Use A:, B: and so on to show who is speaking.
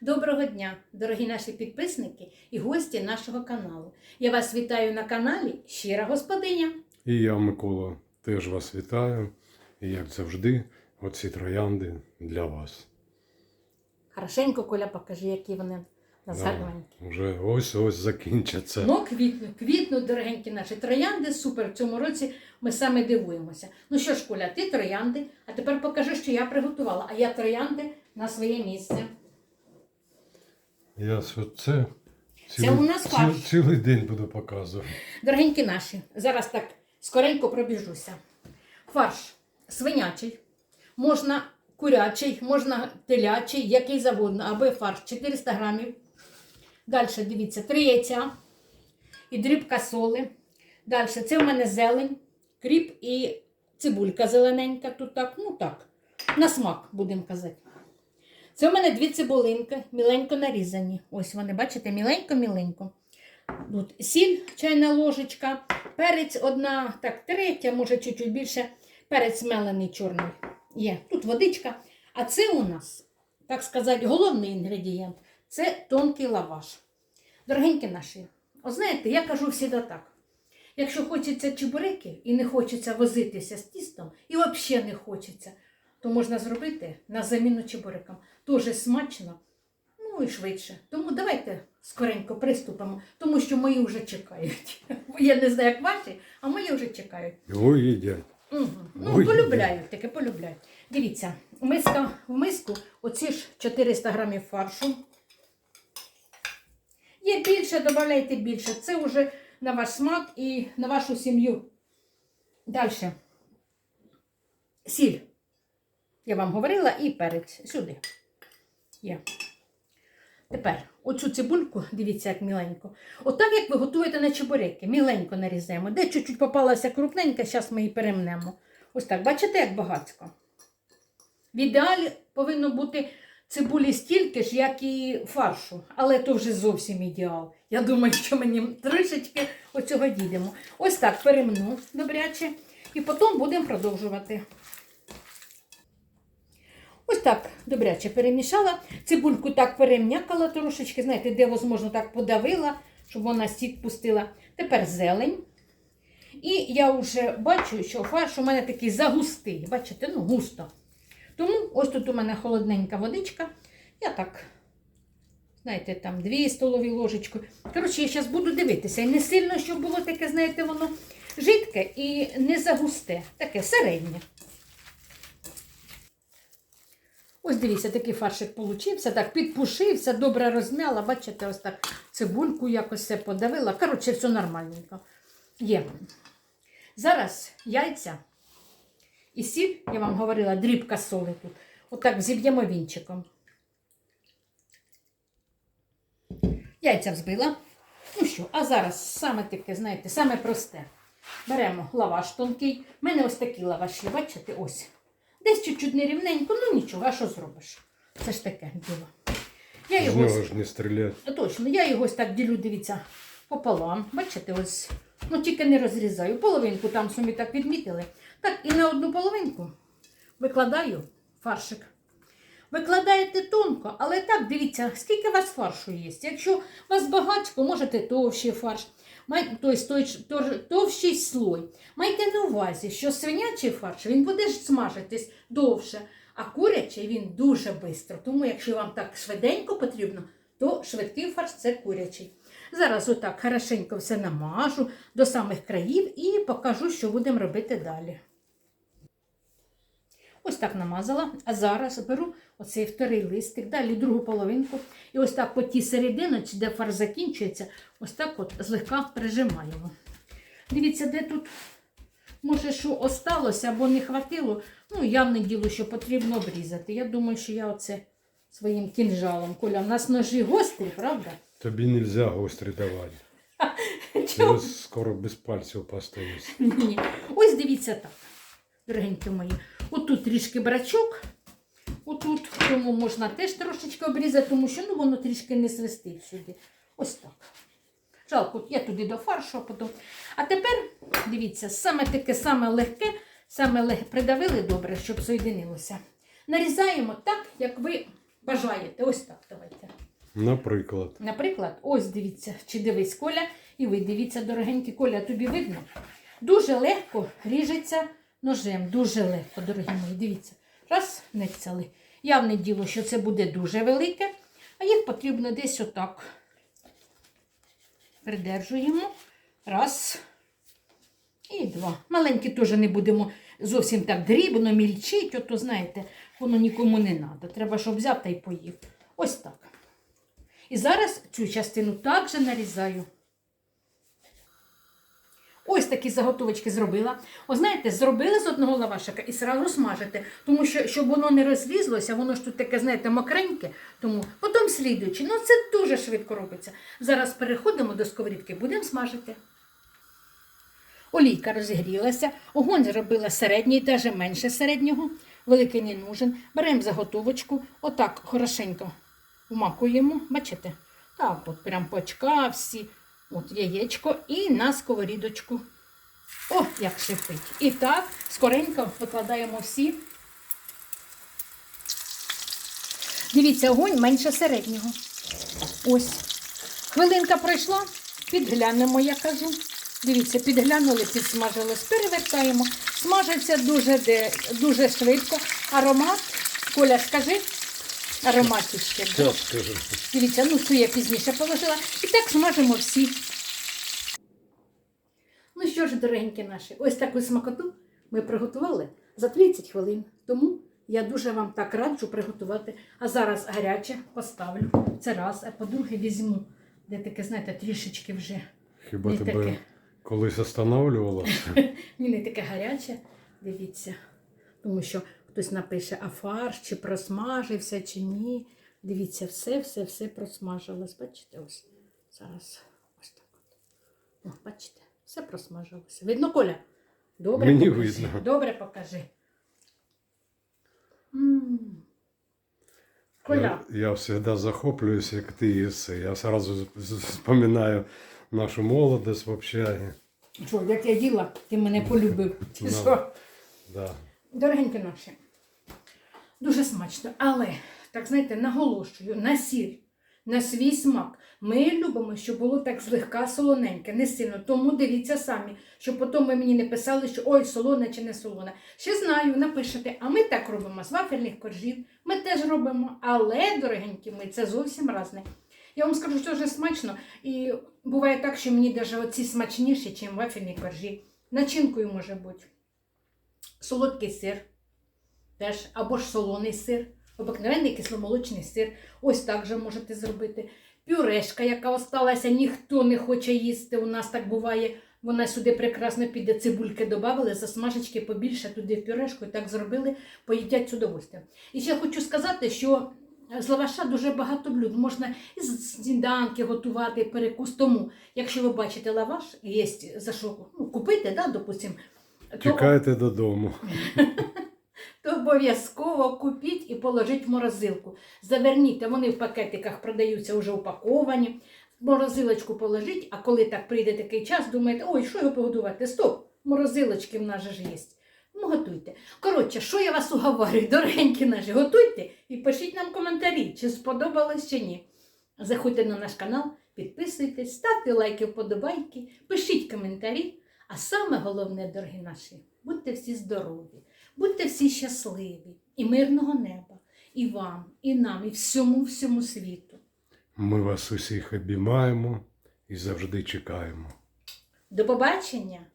A: Доброго дня, дорогі наші підписники і гості нашого каналу. Я вас вітаю на каналі Щира Господиня.
B: І я, Микола, теж вас вітаю. І як завжди, оці троянди для вас.
A: Хорошенько, Коля, покажи, які вони назарванькі.
B: Вже ось-ось закінчаться.
A: Ну, квітну, квітну, дорогенькі наші троянди, супер. В цьому році ми саме дивуємося. Ну що ж, Коля, ти троянди, а тепер покажи, що я приготувала. А я троянди на своє місце.
B: Я це,
A: Це у нас
B: ці-
A: фарш.
B: цілий день буду показувати.
A: Дорогенькі наші, зараз так скоренько пробіжуся. Фарш свинячий, можна курячий, можна телячий, який завгодно, аби фарш 400 грамів. Далі дивіться, три яйця і дрібка соли. Далі це в мене зелень, кріп і цибулька зелененька. Тут так, ну так, на смак, будемо казати. Це в мене дві цибулинки, міленько нарізані. Ось вони, бачите, міленько-міленько. Тут сіль, чайна ложечка, перець одна, так, третя, може чуть-чуть більше. Перець мелений чорний є. Тут водичка. А це у нас, так сказати, головний інгредієнт це тонкий лаваш. Дорогенькі наші, от знаєте, я кажу завжди так. Якщо хочеться чебуреки і не хочеться возитися з тістом, і взагалі не хочеться, то можна зробити на заміну чебурекам. Дуже смачно, ну і швидше. Тому давайте скоренько приступимо, тому що мої вже чекають. Я не знаю, як ваші, а мої вже чекають.
B: Його їдять.
A: Угу. Ну,
B: Ой.
A: полюбляють, таке полюбляють. Дивіться, миска, в миску оці ж 400 грамів фаршу. Є більше, додавайте більше. Це вже на ваш смак і на вашу сім'ю. Далі. Сіль. Я вам говорила, і перець. Сюди. Є. Тепер оцю цибульку, дивіться, як міленько. Отак, як ви готуєте на чебуреки, міленько нарізаємо. Де чуть-чуть попалася крупненька, зараз ми її перемнемо. Ось так, бачите, як багатсько. В ідеалі повинно бути цибулі стільки ж, як і фаршу. Але то вже зовсім ідеал. Я думаю, що мені трішечки оцього дійдемо. Ось так перемну добряче. І потім будемо продовжувати. Ось так добряче перемішала. Цибульку так перем'якала трошечки, знаєте, де можливо так подавила, щоб вона сік пустила. Тепер зелень. І я вже бачу, що фарш у мене такий загустий. Бачите, ну густо. Тому ось тут у мене холодненька водичка. Я так, знаєте, там дві столові ложечки. Коротше, я зараз буду дивитися. І не сильно, щоб було таке, знаєте, воно жидке і не загусте. Таке середнє. Ось дивіться, такий фаршик получився, так підпушився, добре розмяла. Бачите, ось так цибульку якось все подавила. Коротше, все нормальненько. Є. Зараз яйця і сіль, я вам говорила, дрібка соли тут. Отак зіб'ємо вінчиком. Яйця взбила. Ну що, а зараз саме таке, знаєте, саме просте. Беремо лаваш тонкий. У мене ось такі лаваші, бачите, ось. Десь чуть-чуть нерівненько, ну нічого, а що зробиш? Це ж таке діло. Я
B: З
A: його
B: нього ж не стрілять.
A: Точно, я його ось так ділю, дивіться, пополам. Бачите, ось, ну тільки не розрізаю. Половинку там самі так відмітили. Так, і на одну половинку викладаю фаршик. Викладаєте тонко, але так, дивіться, скільки у вас фаршу є. Якщо у вас багатько, можете товщий фарш, тобто товщий слой. Майте на увазі, що свинячий фарш він буде смажитись довше, а курячий він дуже швидко. Тому, якщо вам так швиденько потрібно, то швидкий фарш це курячий. Зараз отак хорошенько все намажу до самих країв і покажу, що будемо робити далі. Ось так намазала, а зараз беру оцей вторий листик, далі другу половинку. І ось так по тій серединочці, де фарш закінчується, ось так от злегка прижимаємо. Дивіться, де тут, може, що осталося або не хватило. Ну, явне діло, що потрібно обрізати. Я думаю, що я оце своїм кінжалом. Коля, у нас ножі гострі, правда?
B: Тобі не можна гострі давати.
A: Чого?
B: Скоро без пальців постаюсь.
A: Ні. Ось дивіться так, дорогенькі мої. Отут трішки брачок. Отут, тому можна теж трошечки обрізати, тому що ну, воно трішки не свистить сюди. Ось так. Жалко, я туди до фаршу, а потім. А тепер, дивіться, саме таке саме легке, саме легке придавили добре, щоб соєдинилося. Нарізаємо так, як ви бажаєте. Ось так давайте.
B: Наприклад.
A: Наприклад, ось дивіться, чи дивись Коля, і ви дивіться, дорогенький Коля, тобі видно. Дуже легко ріжеться ножем, дуже легко, дорогі мої. Дивіться. Раз, не цяли. Явне діло, що це буде дуже велике, а їх потрібно десь отак. Придержуємо. Раз. І два. Маленькі теж не будемо зовсім так дрібно мільчить, ото знаєте, воно нікому не треба. Треба, щоб взяв та й поїв. Ось так. І зараз цю частину також нарізаю. Ось такі заготовочки зробила. О, знаєте, зробили з одного лавашика і сразу смажите. Тому що, щоб воно не розлізлося, воно ж тут таке, знаєте, мокреньке. Тому потім слідуючи. Ну це дуже швидко робиться. Зараз переходимо до сковорідки, будемо смажити. Олійка розігрілася, огонь зробила середній, навіть менше середнього, великий не нужен. Беремо заготовочку, отак хорошенько вмакуємо, бачите? Так, от прям почка всі, от яєчко і на сковорідочку. О, як шипить. І так, скоренько викладаємо всі. Дивіться, огонь менше середнього. Ось. Хвилинка пройшла, підглянемо, я кажу. Дивіться, підглянули, підсмажилось, перевертаємо. Смажиться дуже, дуже швидко. Аромат. Коля, скажи, аромат ще.
B: Скажу.
A: Дивіться, ну цю я пізніше положила. І так смажимо всі. Ну що ж, дорогенькі наші, ось таку смакоту ми приготували за 30 хвилин. Тому я дуже вам так раджу приготувати. А зараз гаряче поставлю. Це раз, а по-друге, візьму, де таке, знаєте, трішечки вже.
B: Хіба
A: Не
B: тебе
A: таке.
B: колись останавливала?
A: Ні, не таке гаряче. Дивіться. Тому що хтось напише, а фарш чи просмажився, чи ні. Дивіться, все, все, все просмажилось. Бачите, ось зараз ось так от. О, бачите, все просмажилося. Видно, Коля? Добре
B: Мені
A: покажи.
B: видно.
A: Добре покажи. М. Коля,
B: Я, я завжди захоплююсь, як ти їси. Я одразу вспоминаю нашу молодость в общагі.
A: що, як я їла, ти мене полюбив. Чи
B: Ну.
A: що?
B: Да.
A: Дорогенькі наші, дуже смачно, але, так знаєте, наголошую на сіль, на свій смак. Ми любимо, щоб було так злегка солоненьке, не сильно. Тому дивіться самі, щоб потім ви мені не писали, що ой, солоне чи не солоне. Ще знаю, напишете, а ми так робимо з вафельних коржів. Ми теж робимо, але, дорогенькі ми, це зовсім разне. Я вам скажу, що дуже смачно. І буває так, що мені навіть оці смачніші, ніж вафельні коржі. Начинкою може бути солодкий сир, теж, або ж солоний сир, обикновенний кисломолочний сир. Ось так же можете зробити. Пюрешка, яка осталася, ніхто не хоче їсти. У нас так буває. Вона сюди прекрасно піде, цибульки додали, засмажечки побільше туди в пюрешку і так зробили, поїдять з удовольствием. І ще хочу сказати, що з лаваша дуже багато блюд. Можна і з сніданки готувати, перекус. Тому, якщо ви бачите лаваш, є за що ну, купити, да, допустим, то
B: Чекайте додому.
A: то обов'язково купіть і положіть в морозилку. Заверніть, вони в пакетиках продаються вже упаковані. В морозилочку положіть, а коли так прийде такий час, думаєте, ой, що його погодувати? Стоп! Морозилочки в нас же ж є. Ну, готуйте. Коротше, що я вас уговорюю, дорогенькі наші, готуйте і пишіть нам коментарі, чи сподобалось чи ні. Заходьте на наш канал, підписуйтесь, ставте лайки, вподобайки, пишіть коментарі. А саме головне, дорогі наші, будьте всі здорові, будьте всі щасливі і мирного неба, і вам, і нам, і всьому всьому світу.
B: Ми вас усіх обіймаємо і завжди чекаємо.
A: До побачення!